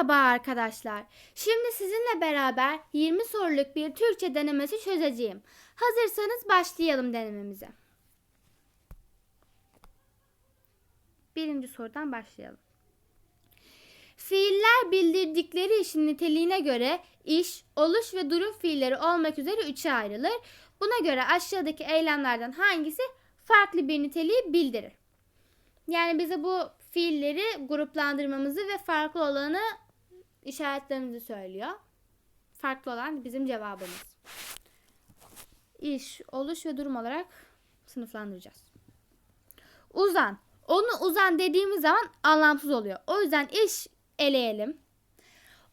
Merhaba arkadaşlar. Şimdi sizinle beraber 20 soruluk bir Türkçe denemesi çözeceğim. Hazırsanız başlayalım denememize. Birinci sorudan başlayalım. Fiiller bildirdikleri işin niteliğine göre iş, oluş ve durum fiilleri olmak üzere üçe ayrılır. Buna göre aşağıdaki eylemlerden hangisi farklı bir niteliği bildirir? Yani bize bu fiilleri gruplandırmamızı ve farklı olanı işaretlerimizi söylüyor. Farklı olan bizim cevabımız. İş, oluş ve durum olarak sınıflandıracağız. Uzan. Onu uzan dediğimiz zaman anlamsız oluyor. O yüzden iş eleyelim.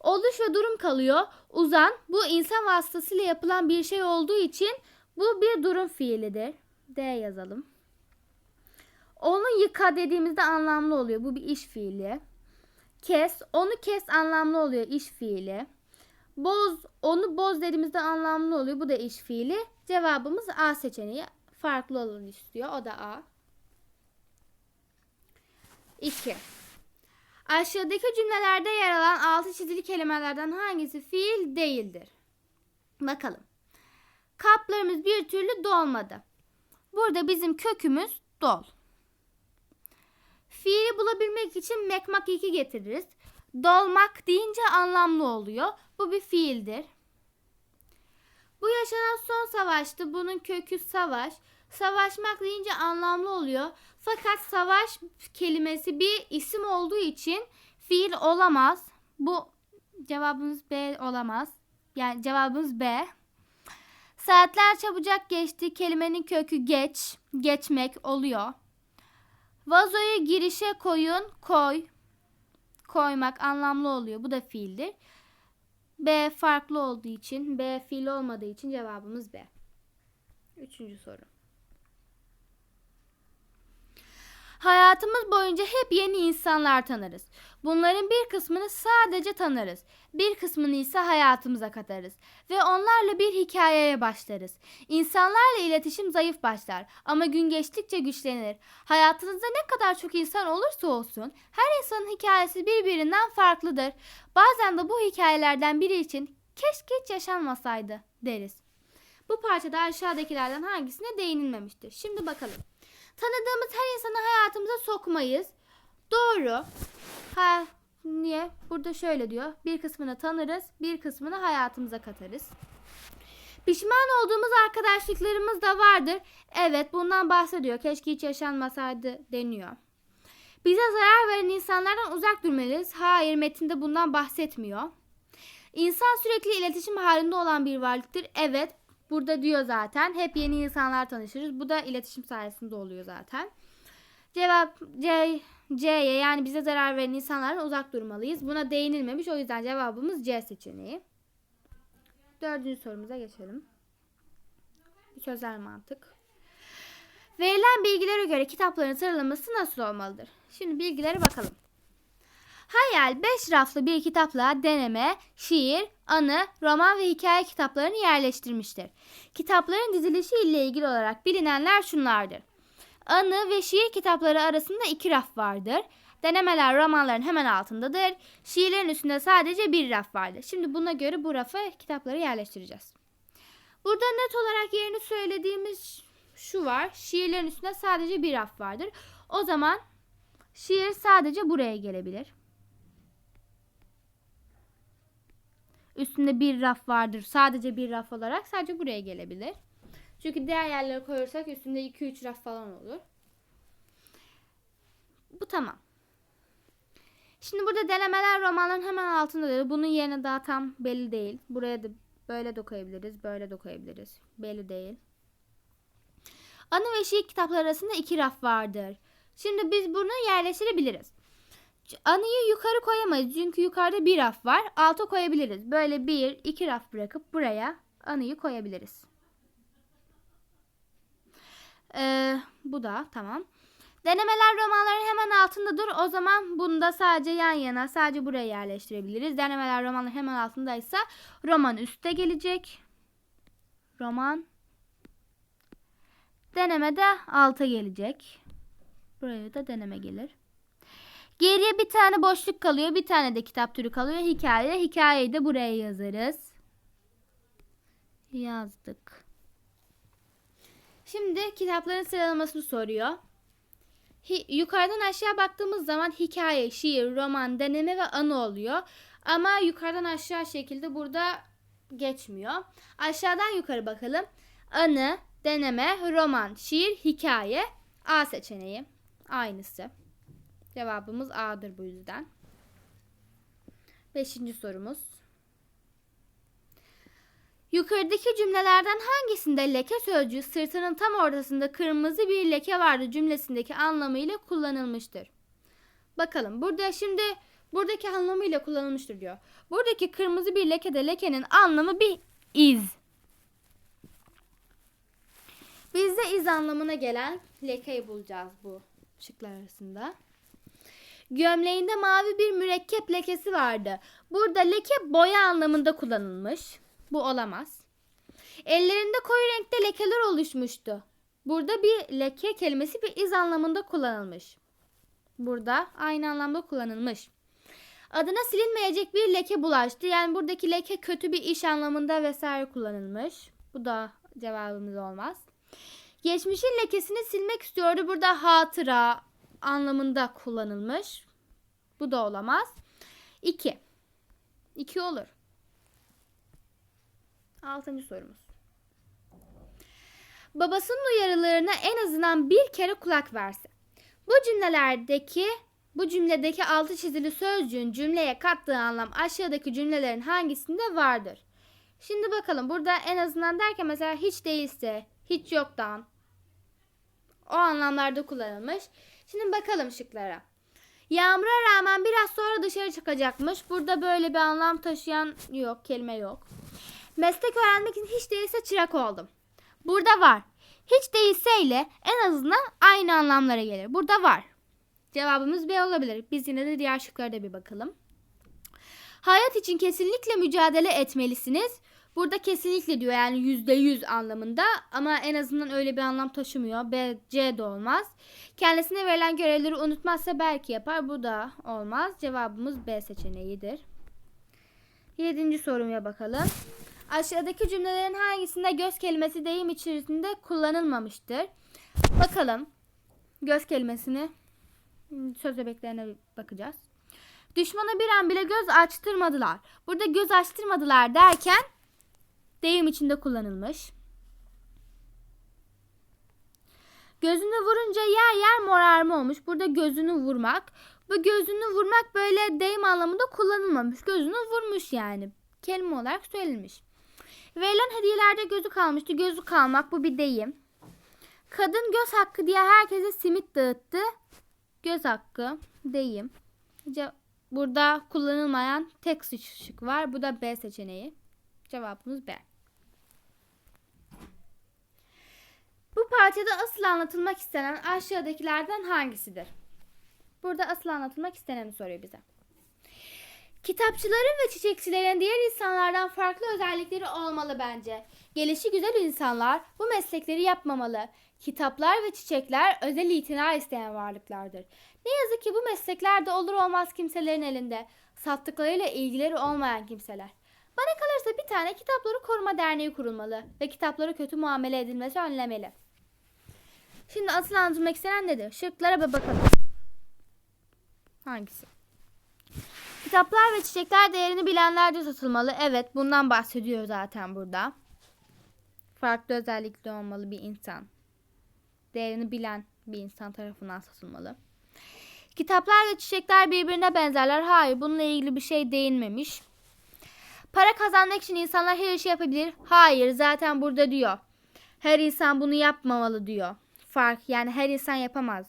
Oluş ve durum kalıyor. Uzan bu insan vasıtasıyla yapılan bir şey olduğu için bu bir durum fiilidir. D yazalım. Onu yıka dediğimizde anlamlı oluyor. Bu bir iş fiili. Kes, onu kes anlamlı oluyor iş fiili. Boz, onu boz dediğimizde anlamlı oluyor. Bu da iş fiili. Cevabımız A seçeneği. Farklı olanı istiyor. O da A. 2. Aşağıdaki cümlelerde yer alan altı çizili kelimelerden hangisi fiil değildir? Bakalım. Kaplarımız bir türlü dolmadı. Burada bizim kökümüz dol. Fiili bulabilmek için mekmak 2 getiririz. Dolmak deyince anlamlı oluyor. Bu bir fiildir. Bu yaşanan son savaştı. Bunun kökü savaş. Savaşmak deyince anlamlı oluyor. Fakat savaş kelimesi bir isim olduğu için fiil olamaz. Bu cevabımız B olamaz. Yani cevabımız B. Saatler çabucak geçti. Kelimenin kökü geç, geçmek oluyor. Vazoyu girişe koyun, koy. Koymak anlamlı oluyor. Bu da fiildir. B farklı olduğu için, B fiil olmadığı için cevabımız B. Üçüncü soru. Hayatımız boyunca hep yeni insanlar tanırız. Bunların bir kısmını sadece tanırız. Bir kısmını ise hayatımıza katarız. Ve onlarla bir hikayeye başlarız. İnsanlarla iletişim zayıf başlar ama gün geçtikçe güçlenir. Hayatınızda ne kadar çok insan olursa olsun her insanın hikayesi birbirinden farklıdır. Bazen de bu hikayelerden biri için keşke hiç yaşanmasaydı deriz. Bu parçada aşağıdakilerden hangisine değinilmemiştir? Şimdi bakalım. Tanıdığımız her insanı hayatımıza sokmayız. Doğru. Ha, niye? Burada şöyle diyor. Bir kısmını tanırız, bir kısmını hayatımıza katarız. Pişman olduğumuz arkadaşlıklarımız da vardır. Evet, bundan bahsediyor. Keşke hiç yaşanmasaydı deniyor. Bize zarar veren insanlardan uzak durmalıyız. Hayır, metinde bundan bahsetmiyor. İnsan sürekli iletişim halinde olan bir varlıktır. Evet, burada diyor zaten. Hep yeni insanlar tanışırız. Bu da iletişim sayesinde oluyor zaten. Cevap C, C'ye yani bize zarar veren insanlardan uzak durmalıyız. Buna değinilmemiş. O yüzden cevabımız C seçeneği. Dördüncü sorumuza geçelim. Sözel mantık. Verilen bilgilere göre kitapların sıralaması nasıl olmalıdır? Şimdi bilgilere bakalım. Hayal 5 raflı bir kitapla deneme, şiir, anı, roman ve hikaye kitaplarını yerleştirmiştir. Kitapların dizilişi ile ilgili olarak bilinenler şunlardır. Anı ve şiir kitapları arasında iki raf vardır. Denemeler romanların hemen altındadır. Şiirlerin üstünde sadece bir raf vardır. Şimdi buna göre bu rafa kitapları yerleştireceğiz. Burada net olarak yerini söylediğimiz şu var. Şiirlerin üstünde sadece bir raf vardır. O zaman şiir sadece buraya gelebilir. Üstünde bir raf vardır. Sadece bir raf olarak sadece buraya gelebilir. Çünkü diğer yerlere koyarsak üstünde 2-3 raf falan olur. Bu tamam. Şimdi burada denemeler romanların hemen altındadır. Bunun yerine daha tam belli değil. Buraya da böyle de koyabiliriz. Böyle de koyabiliriz. Belli değil. Anı ve şiir kitapları arasında iki raf vardır. Şimdi biz bunu yerleştirebiliriz. Anıyı yukarı koyamayız. Çünkü yukarıda bir raf var. Alta koyabiliriz. Böyle bir, iki raf bırakıp buraya anıyı koyabiliriz. Ee, bu da tamam. Denemeler romanların hemen altındadır. O zaman bunu da sadece yan yana sadece buraya yerleştirebiliriz. Denemeler romanların hemen altındaysa roman üstte gelecek. Roman. Deneme de alta gelecek. Buraya da deneme gelir. Geriye bir tane boşluk kalıyor. Bir tane de kitap türü kalıyor. Hikaye. Hikayeyi de buraya yazarız. Yazdık. Şimdi kitapların sıralamasını soruyor. Hi- yukarıdan aşağı baktığımız zaman hikaye, şiir, roman, deneme ve anı oluyor. Ama yukarıdan aşağı şekilde burada geçmiyor. Aşağıdan yukarı bakalım. Anı, deneme, roman, şiir, hikaye. A seçeneği. Aynısı. Cevabımız A'dır bu yüzden. Beşinci sorumuz. Yukarıdaki cümlelerden hangisinde leke sözcüğü sırtının tam ortasında kırmızı bir leke vardı cümlesindeki anlamıyla kullanılmıştır? Bakalım burada şimdi buradaki anlamıyla kullanılmıştır diyor. Buradaki kırmızı bir lekede lekenin anlamı bir iz. Biz de iz anlamına gelen lekeyi bulacağız bu şıklar arasında. Gömleğinde mavi bir mürekkep lekesi vardı. Burada leke boya anlamında kullanılmış. Bu olamaz. Ellerinde koyu renkte lekeler oluşmuştu. Burada bir leke kelimesi bir iz anlamında kullanılmış. Burada aynı anlamda kullanılmış. Adına silinmeyecek bir leke bulaştı. Yani buradaki leke kötü bir iş anlamında vesaire kullanılmış. Bu da cevabımız olmaz. Geçmişin lekesini silmek istiyordu. Burada hatıra anlamında kullanılmış. Bu da olamaz. 2. 2 olur. Altıncı sorumuz. Babasının uyarılarına en azından bir kere kulak verse. Bu cümlelerdeki bu cümledeki altı çizili sözcüğün cümleye kattığı anlam aşağıdaki cümlelerin hangisinde vardır? Şimdi bakalım burada en azından derken mesela hiç değilse, hiç yoktan o anlamlarda kullanılmış. Şimdi bakalım şıklara. Yağmura rağmen biraz sonra dışarı çıkacakmış. Burada böyle bir anlam taşıyan yok, kelime yok. Meslek öğrenmek için hiç değilse çırak oldum. Burada var. Hiç değilse ile en azından aynı anlamlara gelir. Burada var. Cevabımız B olabilir. Biz yine de diğer şıklara da bir bakalım. Hayat için kesinlikle mücadele etmelisiniz. Burada kesinlikle diyor yani yüzde yüz anlamında ama en azından öyle bir anlam taşımıyor. B, C de olmaz. Kendisine verilen görevleri unutmazsa belki yapar. Bu da olmaz. Cevabımız B seçeneğidir. Yedinci sorumuya bakalım. Aşağıdaki cümlelerin hangisinde göz kelimesi deyim içerisinde kullanılmamıştır? Bakalım. Göz kelimesini söz bebeklerine bakacağız. Düşmana bir an bile göz açtırmadılar. Burada göz açtırmadılar derken deyim içinde kullanılmış. Gözünü vurunca yer yer morarma olmuş. Burada gözünü vurmak. Bu gözünü vurmak böyle deyim anlamında kullanılmamış. Gözünü vurmuş yani. Kelime olarak söylenmiş. Verilen hediyelerde gözü kalmıştı. Gözü kalmak bu bir deyim. Kadın göz hakkı diye herkese simit dağıttı. Göz hakkı deyim. Burada kullanılmayan tek şık var. Bu da B seçeneği. Cevabımız B. Bu parçada asıl anlatılmak istenen aşağıdakilerden hangisidir? Burada asıl anlatılmak isteneni soruyor bize. Kitapçıların ve çiçekçilerin diğer insanlardan farklı özellikleri olmalı bence. Gelişi güzel insanlar bu meslekleri yapmamalı. Kitaplar ve çiçekler özel itina isteyen varlıklardır. Ne yazık ki bu mesleklerde olur olmaz kimselerin elinde. Sattıklarıyla ilgileri olmayan kimseler. Bana kalırsa bir tane kitapları koruma derneği kurulmalı ve kitaplara kötü muamele edilmesi önlemeli. Şimdi asıl anlatılmak istenen nedir? Şıklara bir bakalım. Hangisi? Kitaplar ve çiçekler değerini bilenlerce satılmalı. Evet bundan bahsediyor zaten burada. Farklı özellikli olmalı bir insan. Değerini bilen bir insan tarafından satılmalı. Kitaplar ve çiçekler birbirine benzerler. Hayır bununla ilgili bir şey değinmemiş. Para kazanmak için insanlar her işi yapabilir. Hayır zaten burada diyor. Her insan bunu yapmamalı diyor. Fark yani her insan yapamaz.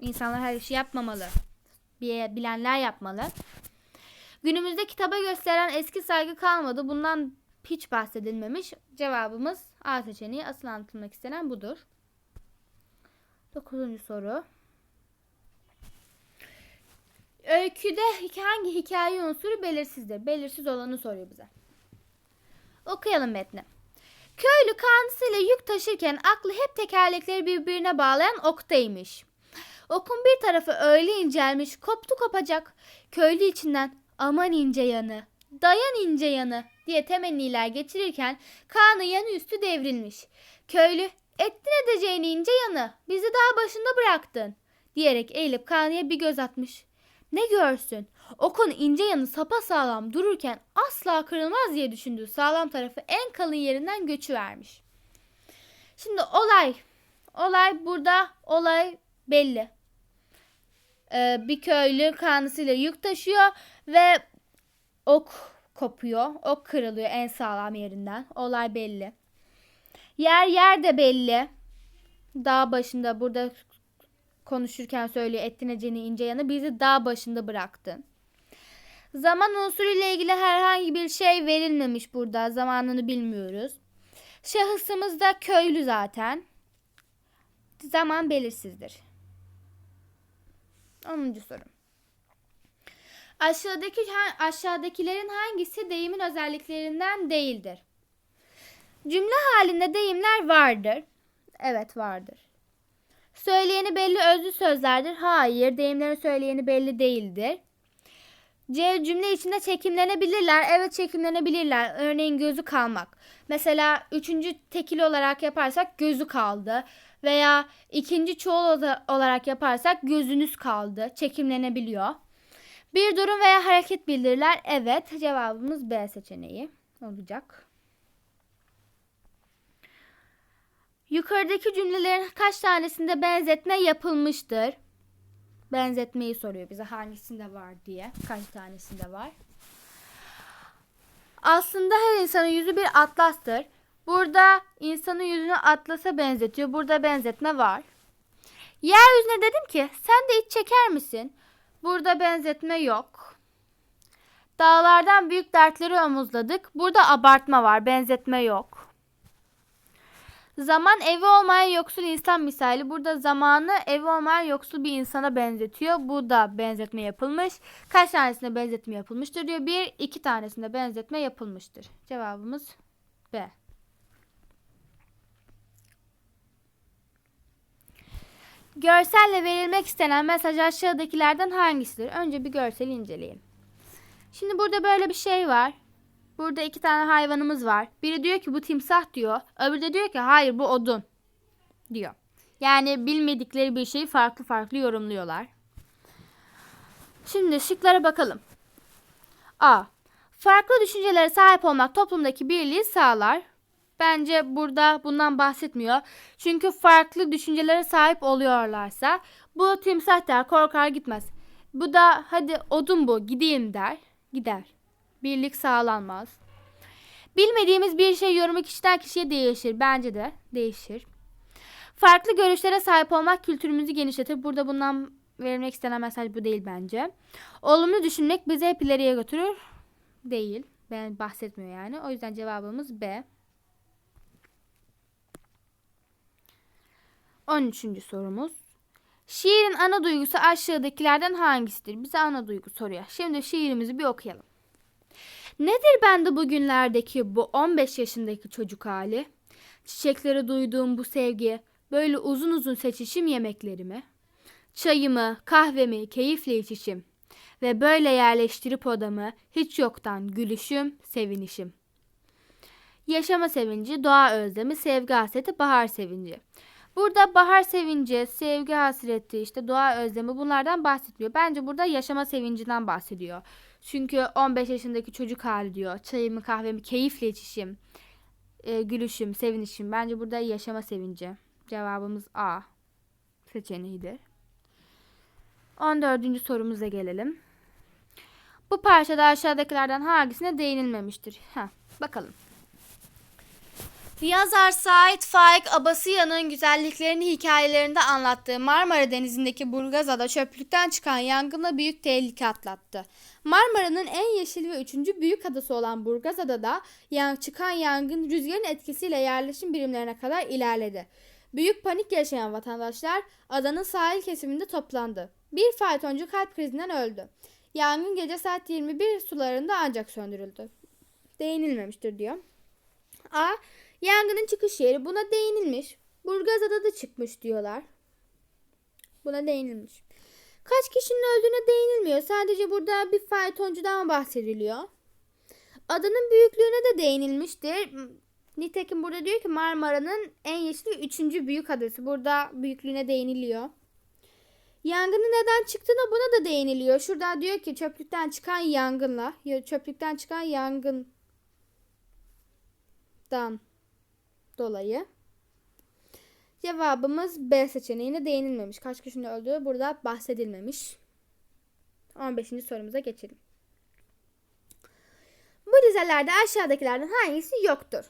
İnsanlar her işi yapmamalı. Bilenler yapmalı. Günümüzde kitaba gösteren eski saygı kalmadı. Bundan hiç bahsedilmemiş. Cevabımız A seçeneği. Asıl anlatılmak istenen budur. Dokuzuncu soru. Öyküde hangi hikaye unsuru belirsizdir? Belirsiz olanı soruyor bize. Okuyalım metni. Köylü kanısıyla yük taşırken aklı hep tekerlekleri birbirine bağlayan oktaymış. Okun bir tarafı öyle incelmiş koptu kopacak. Köylü içinden aman ince yanı, dayan ince yanı diye temenniler geçirirken Kaan'ın yanı üstü devrilmiş. Köylü ettin edeceğini ince yanı bizi daha başında bıraktın diyerek eğilip Kaan'a bir göz atmış. Ne görsün? Okun ince yanı sapa sağlam dururken asla kırılmaz diye düşündüğü sağlam tarafı en kalın yerinden göçü vermiş. Şimdi olay, olay burada olay belli. Ee, bir köylü kanısıyla yük taşıyor ve ok kopuyor. Ok kırılıyor en sağlam yerinden. Olay belli. Yer yer de belli. Dağ başında burada konuşurken söylüyor ettineceni ince yanı bizi dağ başında bıraktın. Zaman unsuru ile ilgili herhangi bir şey verilmemiş burada. Zamanını bilmiyoruz. Şahısımız da köylü zaten. Zaman belirsizdir. 10. soru. Aşağıdaki aşağıdakilerin hangisi deyimin özelliklerinden değildir? Cümle halinde deyimler vardır. Evet vardır. Söyleyeni belli özlü sözlerdir. Hayır, deyimlerin söyleyeni belli değildir. C cümle içinde çekimlenebilirler. Evet çekimlenebilirler. Örneğin gözü kalmak. Mesela üçüncü tekil olarak yaparsak gözü kaldı. Veya ikinci çoğul olarak yaparsak gözünüz kaldı. Çekimlenebiliyor. Bir durum veya hareket bildirirler. Evet cevabımız B seçeneği olacak. Yukarıdaki cümlelerin kaç tanesinde benzetme yapılmıştır? Benzetmeyi soruyor bize hangisinde var diye. Kaç tanesinde var? Aslında her insanın yüzü bir atlastır. Burada insanın yüzünü atlasa benzetiyor. Burada benzetme var. Yeryüzüne dedim ki sen de iç çeker misin? Burada benzetme yok. Dağlardan büyük dertleri omuzladık. Burada abartma var. Benzetme yok. Zaman evi olmayan yoksul insan misali. Burada zamanı evi olmayan yoksul bir insana benzetiyor. Bu da benzetme yapılmış. Kaç tanesinde benzetme yapılmıştır diyor. Bir, iki tanesinde benzetme yapılmıştır. Cevabımız B. Görselle verilmek istenen mesaj aşağıdakilerden hangisidir? Önce bir görseli inceleyelim. Şimdi burada böyle bir şey var. Burada iki tane hayvanımız var. Biri diyor ki bu timsah diyor. Öbürü de diyor ki hayır bu odun diyor. Yani bilmedikleri bir şeyi farklı farklı yorumluyorlar. Şimdi şıklara bakalım. A. Farklı düşüncelere sahip olmak toplumdaki birliği sağlar. Bence burada bundan bahsetmiyor. Çünkü farklı düşüncelere sahip oluyorlarsa bu timsah der korkar gitmez. Bu da hadi odun bu gideyim der gider. Birlik sağlanmaz. Bilmediğimiz bir şey yorumu kişiden kişiye değişir. Bence de değişir. Farklı görüşlere sahip olmak kültürümüzü genişletir. Burada bundan verilmek istenen mesaj bu değil bence. Olumlu düşünmek bizi hep ileriye götürür. Değil. Ben bahsetmiyor yani. O yüzden cevabımız B. 13. sorumuz. Şiirin ana duygusu aşağıdakilerden hangisidir? Bize ana duygu soruyor. Şimdi şiirimizi bir okuyalım. Nedir bende bugünlerdeki bu 15 yaşındaki çocuk hali? Çiçeklere duyduğum bu sevgi, böyle uzun uzun seçişim yemeklerimi, çayımı, kahvemi keyifle içişim ve böyle yerleştirip odamı hiç yoktan gülüşüm, sevinişim. Yaşama sevinci, doğa özlemi, sevgi hasreti, bahar sevinci. Burada bahar sevinci, sevgi hasreti, işte doğa özlemi bunlardan bahsetmiyor. Bence burada yaşama sevincinden bahsediyor. Çünkü 15 yaşındaki çocuk hali diyor. Çayımı kahvemi keyifle içişim. E, gülüşüm, sevinişim. Bence burada yaşama sevinci. Cevabımız A seçeneğidir. 14. sorumuza gelelim. Bu parçada aşağıdakilerden hangisine değinilmemiştir? Heh, bakalım. Yazar Sait Faik Abasıyan'ın güzelliklerini hikayelerinde anlattığı Marmara Denizi'ndeki Burgazada çöplükten çıkan yangınla büyük tehlike atlattı. Marmara'nın en yeşil ve üçüncü büyük adası olan Burgazada'da yan çıkan yangın rüzgarın etkisiyle yerleşim birimlerine kadar ilerledi. Büyük panik yaşayan vatandaşlar adanın sahil kesiminde toplandı. Bir faytoncu kalp krizinden öldü. Yangın gece saat 21 sularında ancak söndürüldü. Değinilmemiştir diyor. A. Yangının çıkış yeri buna değinilmiş. Burgazada da çıkmış diyorlar. Buna değinilmiş. Kaç kişinin öldüğüne değinilmiyor. Sadece burada bir faytoncudan bahsediliyor. Adanın büyüklüğüne de değinilmiştir. Nitekim burada diyor ki Marmara'nın en yeşil üçüncü büyük adası. Burada büyüklüğüne değiniliyor. Yangının neden çıktığına buna da değiniliyor. Şurada diyor ki çöplükten çıkan yangınla, ya çöplükten çıkan yangından dolayı. Cevabımız B seçeneğine değinilmemiş. Kaç kişinin öldüğü burada bahsedilmemiş. 15. sorumuza geçelim. Bu dizelerde aşağıdakilerden hangisi yoktur?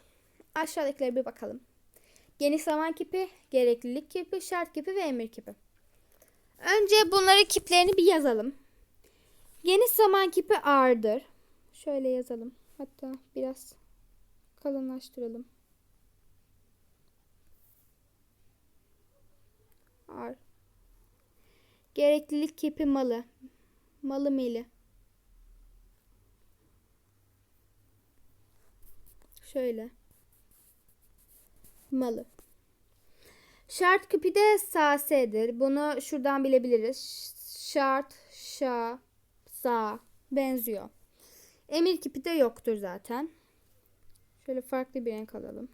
Aşağıdakilere bir bakalım. Geniş zaman kipi, gereklilik kipi, şart kipi ve emir kipi. Önce bunları kiplerini bir yazalım. Geniş zaman kipi ağırdır. Şöyle yazalım. Hatta biraz kalınlaştıralım. Ağır. Gereklilik kipi malı. Malı meli. Şöyle. Malı. Şart küpü de sasedir. Bunu şuradan bilebiliriz. Şart, şa, sa benziyor. Emir kipi de yoktur zaten. Şöyle farklı bir renk alalım.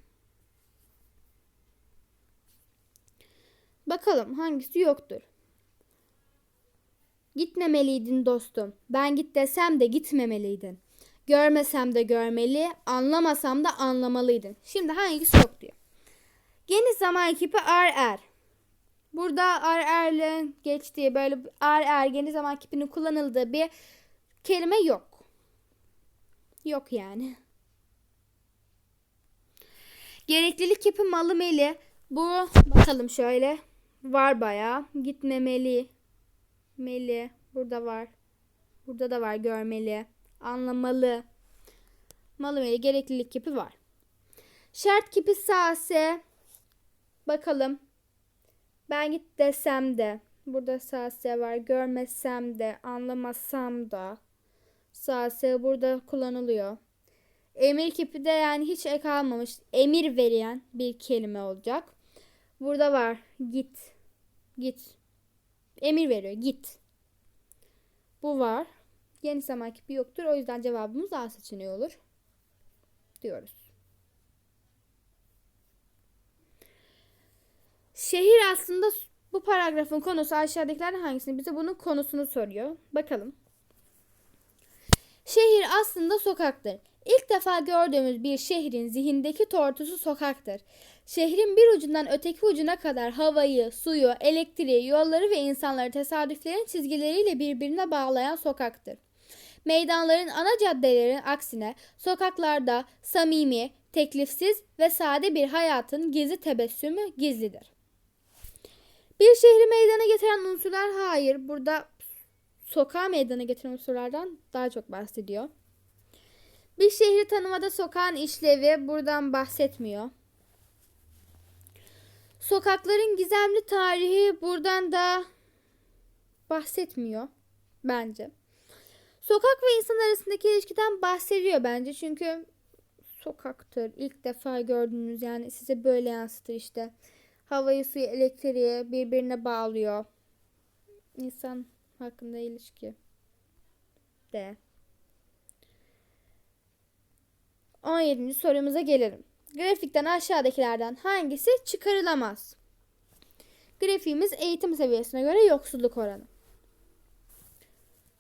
Bakalım hangisi yoktur. Gitmemeliydin dostum. Ben git desem de gitmemeliydin. Görmesem de görmeli, anlamasam da anlamalıydın. Şimdi hangisi yok diyor. Geniş zaman kipi ar er. Burada ar erle geçtiği böyle ar er geniş zaman kipinin kullanıldığı bir kelime yok. Yok yani. Gereklilik kipi malı meli. Bu bakalım şöyle. Var bayağı. Gitmemeli. Meli. Burada var. Burada da var görmeli. Anlamalı. Malı meli gereklilik kipi var. Şart kipi sase. Bakalım. Ben git desem de. Burada sase var. Görmesem de. Anlamasam da. Sase burada kullanılıyor. Emir kipi de yani hiç ek almamış. Emir veren bir kelime olacak. Burada var. Git. Git. Emir veriyor. Git. Bu var. Yeni zaman kipi yoktur. O yüzden cevabımız A seçeneği olur. Diyoruz. Şehir aslında bu paragrafın konusu aşağıdakilerden hangisini bize bunun konusunu soruyor. Bakalım. Şehir aslında sokaktır. İlk defa gördüğümüz bir şehrin zihindeki tortusu sokaktır. Şehrin bir ucundan öteki ucuna kadar havayı, suyu, elektriği, yolları ve insanları tesadüflerin çizgileriyle birbirine bağlayan sokaktır. Meydanların ana caddelerin aksine sokaklarda samimi, teklifsiz ve sade bir hayatın gizli tebessümü gizlidir. Bir şehri meydana getiren unsurlar hayır. Burada sokağı meydana getiren unsurlardan daha çok bahsediyor. Bir şehri tanımada sokağın işlevi buradan bahsetmiyor. Sokakların gizemli tarihi buradan da bahsetmiyor bence. Sokak ve insan arasındaki ilişkiden bahsediyor bence çünkü sokaktır. İlk defa gördüğünüz yani size böyle yansıtır işte. Havayı, suyu, elektriği birbirine bağlıyor. İnsan hakkında ilişki de. 17. sorumuza gelelim. Grafikten aşağıdakilerden hangisi çıkarılamaz? Grafiğimiz eğitim seviyesine göre yoksulluk oranı.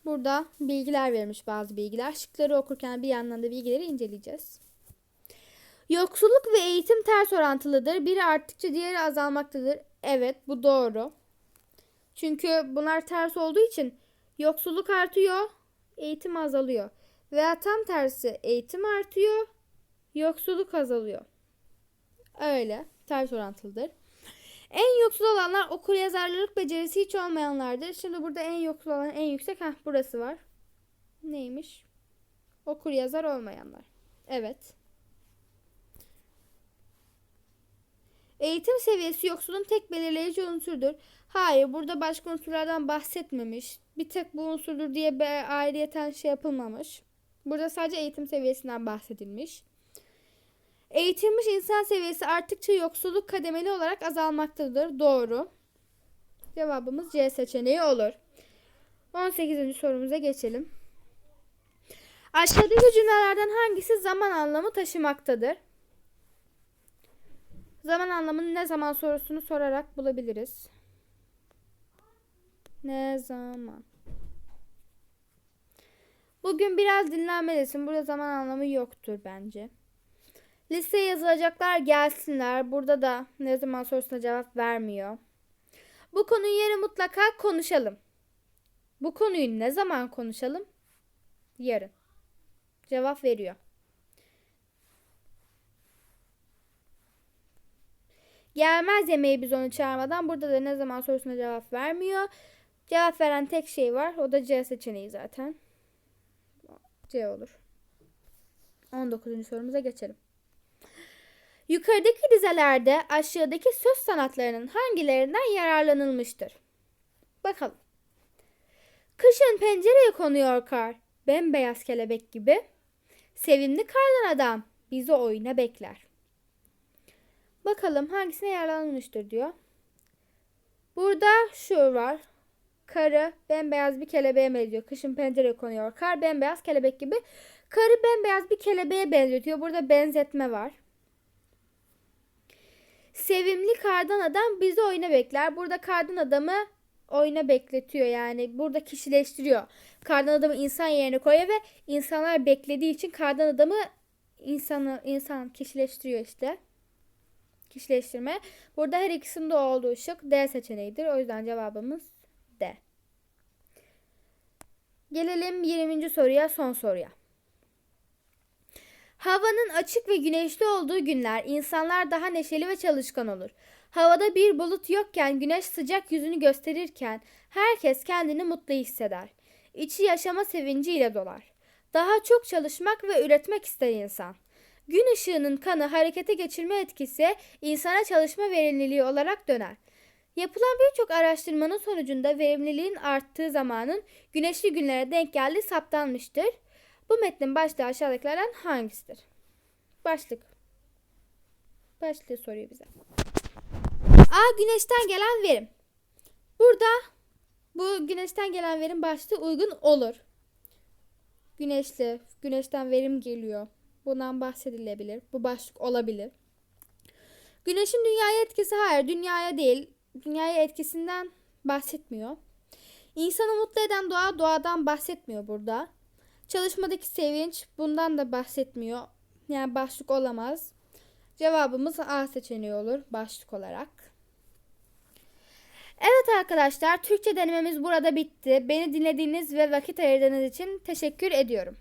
Burada bilgiler verilmiş bazı bilgiler. Şıkları okurken bir yandan da bilgileri inceleyeceğiz. Yoksulluk ve eğitim ters orantılıdır. Biri arttıkça diğeri azalmaktadır. Evet bu doğru. Çünkü bunlar ters olduğu için yoksulluk artıyor, eğitim azalıyor. Veya tam tersi eğitim artıyor, yoksulluk azalıyor. Öyle ters orantılıdır. En yoksul olanlar okur yazarlılık becerisi hiç olmayanlardır. Şimdi burada en yoksul olan en yüksek heh burası var. Neymiş? Okur yazar olmayanlar. Evet. Eğitim seviyesi yoksulun tek belirleyici unsurdur. Hayır burada başka unsurlardan bahsetmemiş. Bir tek bu unsurdur diye ayrıyeten şey yapılmamış. Burada sadece eğitim seviyesinden bahsedilmiş. Eğitilmiş insan seviyesi arttıkça yoksulluk kademeli olarak azalmaktadır. Doğru. Cevabımız C seçeneği olur. 18. sorumuza geçelim. Aşağıdaki cümlelerden hangisi zaman anlamı taşımaktadır? Zaman anlamını ne zaman sorusunu sorarak bulabiliriz. Ne zaman? Bugün biraz dinlenmelisin. Burada zaman anlamı yoktur bence. Listeye yazılacaklar gelsinler. Burada da ne zaman sorusuna cevap vermiyor. Bu konuyu yarın mutlaka konuşalım. Bu konuyu ne zaman konuşalım? Yarın. Cevap veriyor. Gelmez yemeği biz onu çağırmadan. Burada da ne zaman sorusuna cevap vermiyor. Cevap veren tek şey var. O da C seçeneği zaten. C olur. 19. sorumuza geçelim. Yukarıdaki dizelerde aşağıdaki söz sanatlarının hangilerinden yararlanılmıştır? Bakalım. Kışın pencereye konuyor kar, bembeyaz kelebek gibi. Sevimli kardan adam bizi oyuna bekler. Bakalım hangisine yararlanılmıştır diyor. Burada şu var. Karı bembeyaz bir kelebeğe benziyor. Kışın pencereye konuyor. Kar bembeyaz kelebek gibi. Karı bembeyaz bir kelebeğe benzetiyor. Burada benzetme var. Sevimli kardan adam bizi oyuna bekler. Burada kardan adamı oyuna bekletiyor yani. Burada kişileştiriyor. Kardan adamı insan yerine koyuyor ve insanlar beklediği için kardan adamı insanı insan kişileştiriyor işte. Kişileştirme. Burada her ikisinde olduğu şık D seçeneğidir. O yüzden cevabımız D. Gelelim 20. soruya, son soruya. Havanın açık ve güneşli olduğu günler insanlar daha neşeli ve çalışkan olur. Havada bir bulut yokken güneş sıcak yüzünü gösterirken herkes kendini mutlu hisseder. İçi yaşama sevinciyle dolar. Daha çok çalışmak ve üretmek ister insan. Gün ışığının kanı harekete geçirme etkisi insana çalışma verimliliği olarak döner. Yapılan birçok araştırmanın sonucunda verimliliğin arttığı zamanın güneşli günlere denk geldiği saptanmıştır. Bu metnin başlığı aşağıdakilerden hangisidir? Başlık. Başlığı soruyor bize. A. Güneşten gelen verim. Burada bu güneşten gelen verim başlığı uygun olur. Güneşli, güneşten verim geliyor. Bundan bahsedilebilir. Bu başlık olabilir. Güneşin dünyaya etkisi hayır, dünyaya değil. Dünyaya etkisinden bahsetmiyor. İnsanı mutlu eden doğa doğadan bahsetmiyor burada. Çalışmadaki sevinç bundan da bahsetmiyor. Yani başlık olamaz. Cevabımız A seçeneği olur başlık olarak. Evet arkadaşlar Türkçe denememiz burada bitti. Beni dinlediğiniz ve vakit ayırdığınız için teşekkür ediyorum.